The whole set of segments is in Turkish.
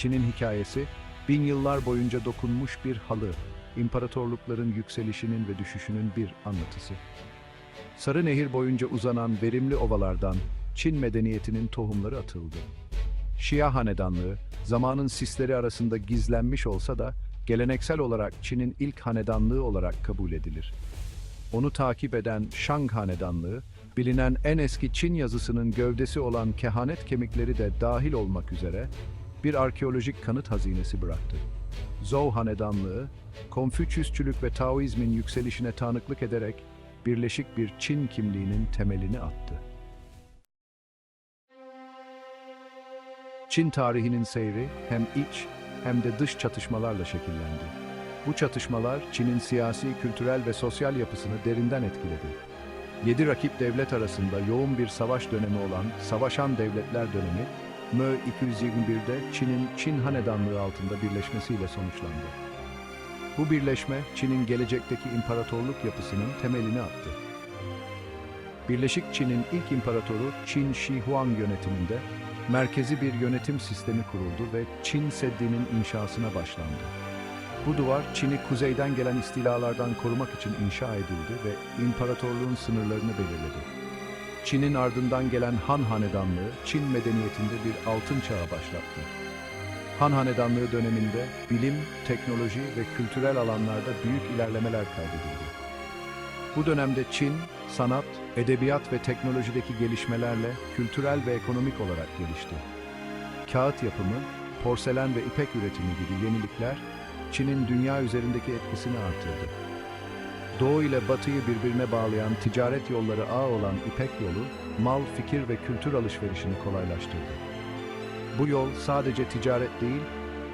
Çin'in hikayesi, bin yıllar boyunca dokunmuş bir halı, imparatorlukların yükselişinin ve düşüşünün bir anlatısı. Sarı Nehir boyunca uzanan verimli ovalardan Çin medeniyetinin tohumları atıldı. Şia hanedanlığı, zamanın sisleri arasında gizlenmiş olsa da geleneksel olarak Çin'in ilk hanedanlığı olarak kabul edilir. Onu takip eden Shang hanedanlığı, bilinen en eski Çin yazısının gövdesi olan kehanet kemikleri de dahil olmak üzere bir arkeolojik kanıt hazinesi bıraktı. Zhou hanedanlığı, Konfüçyüsçülük ve Taoizmin yükselişine tanıklık ederek birleşik bir Çin kimliğinin temelini attı. Çin tarihinin seyri hem iç hem de dış çatışmalarla şekillendi. Bu çatışmalar Çin'in siyasi, kültürel ve sosyal yapısını derinden etkiledi. Yedi rakip devlet arasında yoğun bir savaş dönemi olan Savaşan Devletler dönemi, Mö 221'de Çin'in Çin Hanedanlığı altında birleşmesiyle sonuçlandı. Bu birleşme Çin'in gelecekteki imparatorluk yapısının temelini attı. Birleşik Çin'in ilk imparatoru Qin Shi Huang yönetiminde merkezi bir yönetim sistemi kuruldu ve Çin Seddi'nin inşasına başlandı. Bu duvar Çin'i kuzeyden gelen istilalardan korumak için inşa edildi ve imparatorluğun sınırlarını belirledi. Çin'in ardından gelen Han Hanedanlığı Çin medeniyetinde bir altın çağı başlattı. Han Hanedanlığı döneminde bilim, teknoloji ve kültürel alanlarda büyük ilerlemeler kaydedildi. Bu dönemde Çin, sanat, edebiyat ve teknolojideki gelişmelerle kültürel ve ekonomik olarak gelişti. Kağıt yapımı, porselen ve ipek üretimi gibi yenilikler Çin'in dünya üzerindeki etkisini artırdı. Doğu ile Batı'yı birbirine bağlayan ticaret yolları ağ olan İpek yolu, mal, fikir ve kültür alışverişini kolaylaştırdı. Bu yol sadece ticaret değil,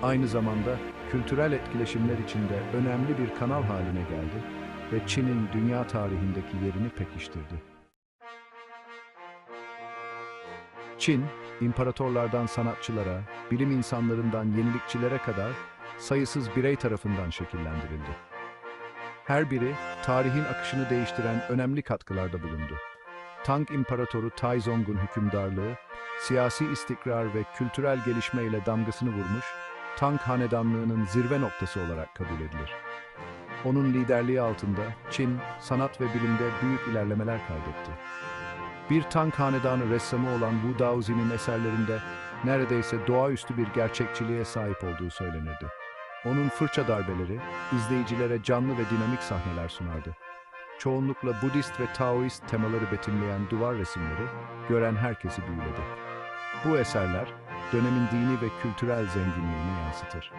aynı zamanda kültürel etkileşimler içinde önemli bir kanal haline geldi ve Çin'in dünya tarihindeki yerini pekiştirdi. Çin, imparatorlardan sanatçılara, bilim insanlarından yenilikçilere kadar sayısız birey tarafından şekillendirildi. Her biri tarihin akışını değiştiren önemli katkılarda bulundu. Tang İmparatoru Taizong'un hükümdarlığı, siyasi istikrar ve kültürel gelişme ile damgasını vurmuş, Tang Hanedanlığı'nın zirve noktası olarak kabul edilir. Onun liderliği altında Çin, sanat ve bilimde büyük ilerlemeler kaydetti. Bir Tang Hanedanı ressamı olan Wu Daoxi'nin eserlerinde neredeyse doğaüstü bir gerçekçiliğe sahip olduğu söylenirdi. Onun fırça darbeleri, izleyicilere canlı ve dinamik sahneler sunardı. Çoğunlukla Budist ve Taoist temaları betimleyen duvar resimleri, gören herkesi büyüledi. Bu eserler, dönemin dini ve kültürel zenginliğini yansıtır.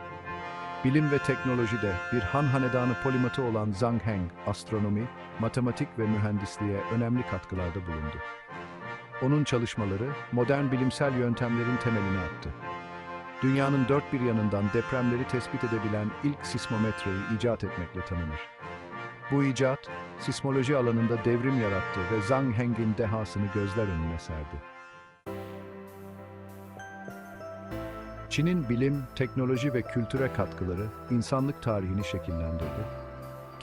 Bilim ve teknolojide bir Han hanedanı polimatı olan Zhang Heng, astronomi, matematik ve mühendisliğe önemli katkılarda bulundu. Onun çalışmaları modern bilimsel yöntemlerin temelini attı. Dünyanın dört bir yanından depremleri tespit edebilen ilk sismometreyi icat etmekle tanınır. Bu icat, sismoloji alanında devrim yarattı ve Zhang Heng'in dehasını gözler önüne serdi. Çin'in bilim, teknoloji ve kültüre katkıları insanlık tarihini şekillendirdi.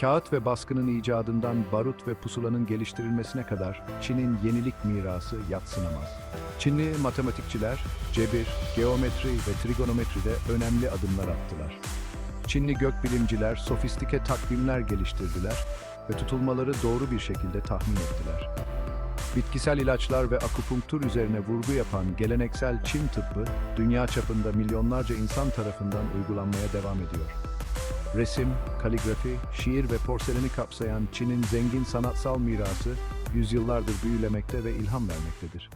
Kağıt ve baskının icadından barut ve pusulanın geliştirilmesine kadar Çin'in yenilik mirası yatsınamaz. Çinli matematikçiler cebir, geometri ve trigonometride önemli adımlar attılar. Çinli gökbilimciler sofistike takvimler geliştirdiler ve tutulmaları doğru bir şekilde tahmin ettiler. Bitkisel ilaçlar ve akupunktur üzerine vurgu yapan geleneksel Çin tıbbı, dünya çapında milyonlarca insan tarafından uygulanmaya devam ediyor. Resim, kaligrafi, şiir ve porseleni kapsayan Çin'in zengin sanatsal mirası, yüzyıllardır büyülemekte ve ilham vermektedir.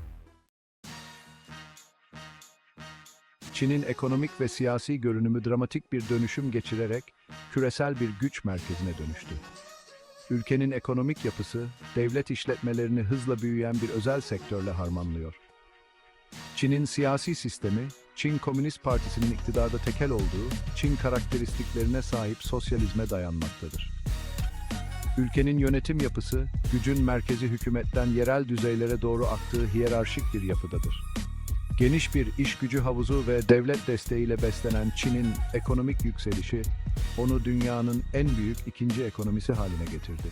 Çin'in ekonomik ve siyasi görünümü dramatik bir dönüşüm geçirerek küresel bir güç merkezine dönüştü. Ülkenin ekonomik yapısı, devlet işletmelerini hızla büyüyen bir özel sektörle harmanlıyor. Çin'in siyasi sistemi, Çin Komünist Partisi'nin iktidarda tekel olduğu, Çin karakteristiklerine sahip sosyalizme dayanmaktadır. Ülkenin yönetim yapısı, gücün merkezi hükümetten yerel düzeylere doğru aktığı hiyerarşik bir yapıdadır. Geniş bir iş gücü havuzu ve devlet desteğiyle beslenen Çin'in ekonomik yükselişi, onu dünyanın en büyük ikinci ekonomisi haline getirdi.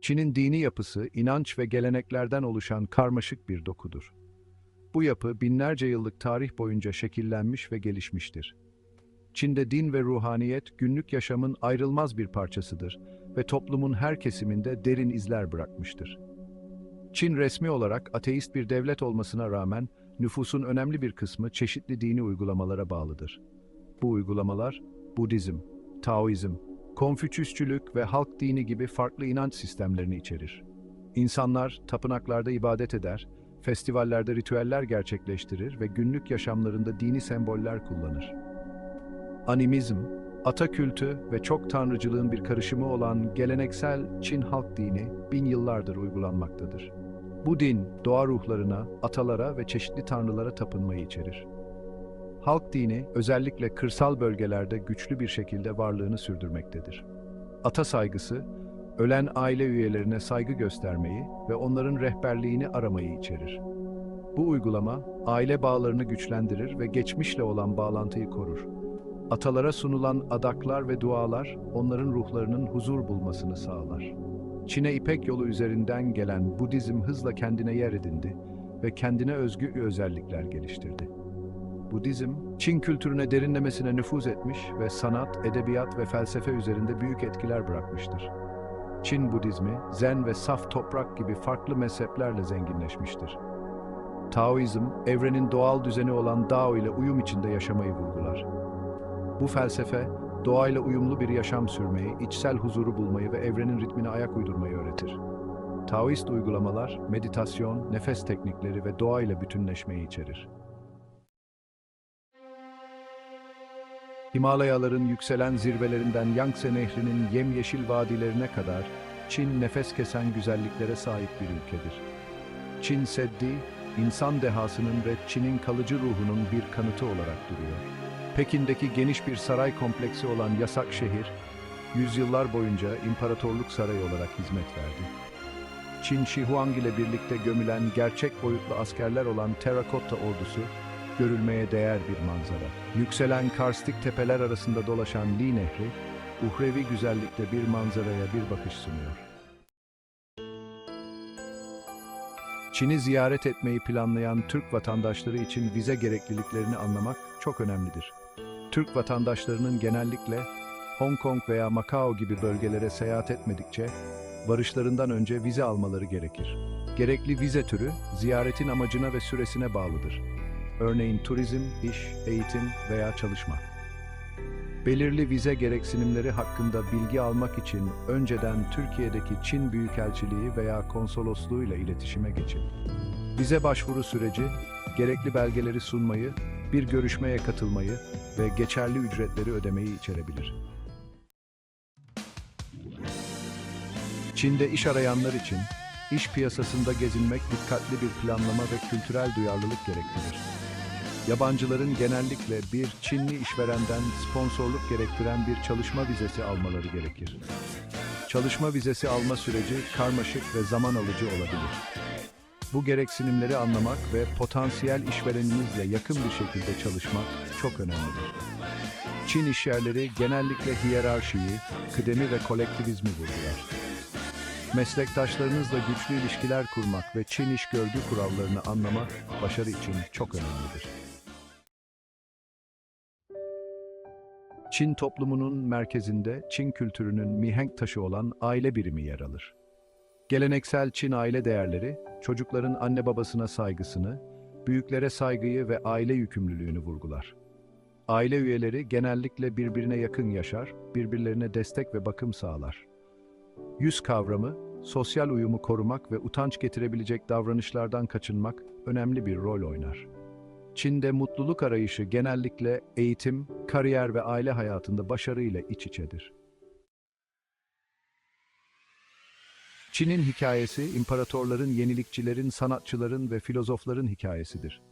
Çin'in dini yapısı, inanç ve geleneklerden oluşan karmaşık bir dokudur. Bu yapı binlerce yıllık tarih boyunca şekillenmiş ve gelişmiştir. Çin'de din ve ruhaniyet günlük yaşamın ayrılmaz bir parçasıdır ve toplumun her kesiminde derin izler bırakmıştır. Çin resmi olarak ateist bir devlet olmasına rağmen nüfusun önemli bir kısmı çeşitli dini uygulamalara bağlıdır. Bu uygulamalar Budizm, Taoizm, Konfüçyüsçülük ve halk dini gibi farklı inanç sistemlerini içerir. İnsanlar tapınaklarda ibadet eder, festivallerde ritüeller gerçekleştirir ve günlük yaşamlarında dini semboller kullanır. Animizm, ata kültü ve çok tanrıcılığın bir karışımı olan geleneksel Çin halk dini bin yıllardır uygulanmaktadır. Bu din, doğa ruhlarına, atalara ve çeşitli tanrılara tapınmayı içerir. Halk dini özellikle kırsal bölgelerde güçlü bir şekilde varlığını sürdürmektedir. Ata saygısı, ölen aile üyelerine saygı göstermeyi ve onların rehberliğini aramayı içerir. Bu uygulama, aile bağlarını güçlendirir ve geçmişle olan bağlantıyı korur. Atalara sunulan adaklar ve dualar, onların ruhlarının huzur bulmasını sağlar. Çin'e İpek yolu üzerinden gelen Budizm hızla kendine yer edindi ve kendine özgü özellikler geliştirdi. Budizm, Çin kültürüne derinlemesine nüfuz etmiş ve sanat, edebiyat ve felsefe üzerinde büyük etkiler bırakmıştır. Çin Budizmi, Zen ve saf toprak gibi farklı mezheplerle zenginleşmiştir. Taoizm, evrenin doğal düzeni olan Dao ile uyum içinde yaşamayı vurgular. Bu felsefe, doğayla uyumlu bir yaşam sürmeyi, içsel huzuru bulmayı ve evrenin ritmine ayak uydurmayı öğretir. Taoist uygulamalar, meditasyon, nefes teknikleri ve doğayla bütünleşmeyi içerir. Himalayaların yükselen zirvelerinden Yangtze Nehri'nin yemyeşil vadilerine kadar Çin nefes kesen güzelliklere sahip bir ülkedir. Çin Seddi, insan dehasının ve Çin'in kalıcı ruhunun bir kanıtı olarak duruyor. Pekin'deki geniş bir saray kompleksi olan Yasak Şehir, yüzyıllar boyunca imparatorluk sarayı olarak hizmet verdi. Çin Şihuang ile birlikte gömülen gerçek boyutlu askerler olan Terrakotta ordusu, görülmeye değer bir manzara. Yükselen karstik tepeler arasında dolaşan Li Nehri, uhrevi güzellikte bir manzaraya bir bakış sunuyor. Çin'i ziyaret etmeyi planlayan Türk vatandaşları için vize gerekliliklerini anlamak çok önemlidir. Türk vatandaşlarının genellikle Hong Kong veya Macao gibi bölgelere seyahat etmedikçe varışlarından önce vize almaları gerekir. Gerekli vize türü ziyaretin amacına ve süresine bağlıdır. Örneğin turizm, iş, eğitim veya çalışma. Belirli vize gereksinimleri hakkında bilgi almak için önceden Türkiye'deki Çin Büyükelçiliği veya konsolosluğu ile iletişime geçin. Vize başvuru süreci, gerekli belgeleri sunmayı, bir görüşmeye katılmayı ve geçerli ücretleri ödemeyi içerebilir. Çin'de iş arayanlar için iş piyasasında gezinmek dikkatli bir planlama ve kültürel duyarlılık gerektirir. Yabancıların genellikle bir Çinli işverenden sponsorluk gerektiren bir çalışma vizesi almaları gerekir. Çalışma vizesi alma süreci karmaşık ve zaman alıcı olabilir. Bu gereksinimleri anlamak ve potansiyel işvereninizle yakın bir şekilde çalışmak çok önemlidir. Çin işyerleri genellikle hiyerarşiyi, kıdemi ve kolektivizmi vurgular. Meslektaşlarınızla güçlü ilişkiler kurmak ve Çin iş görgü kurallarını anlamak başarı için çok önemlidir. Çin toplumunun merkezinde Çin kültürünün mihenk taşı olan aile birimi yer alır. Geleneksel Çin aile değerleri, çocukların anne babasına saygısını, büyüklere saygıyı ve aile yükümlülüğünü vurgular. Aile üyeleri genellikle birbirine yakın yaşar, birbirlerine destek ve bakım sağlar. Yüz kavramı, sosyal uyumu korumak ve utanç getirebilecek davranışlardan kaçınmak önemli bir rol oynar. Çin'de mutluluk arayışı genellikle eğitim, kariyer ve aile hayatında başarıyla iç içedir. Çin'in hikayesi, imparatorların, yenilikçilerin, sanatçıların ve filozofların hikayesidir.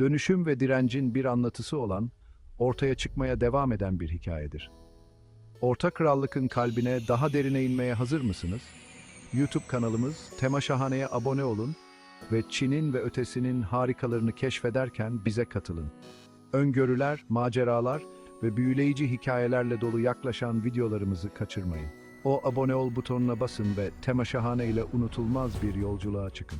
Dönüşüm ve direncin bir anlatısı olan, ortaya çıkmaya devam eden bir hikayedir. Orta Krallık'ın kalbine daha derine inmeye hazır mısınız? YouTube kanalımız Tema Şahane'ye abone olun ve Çin'in ve ötesinin harikalarını keşfederken bize katılın. Öngörüler, maceralar ve büyüleyici hikayelerle dolu yaklaşan videolarımızı kaçırmayın. O abone ol butonuna basın ve Tema Şahane ile unutulmaz bir yolculuğa çıkın.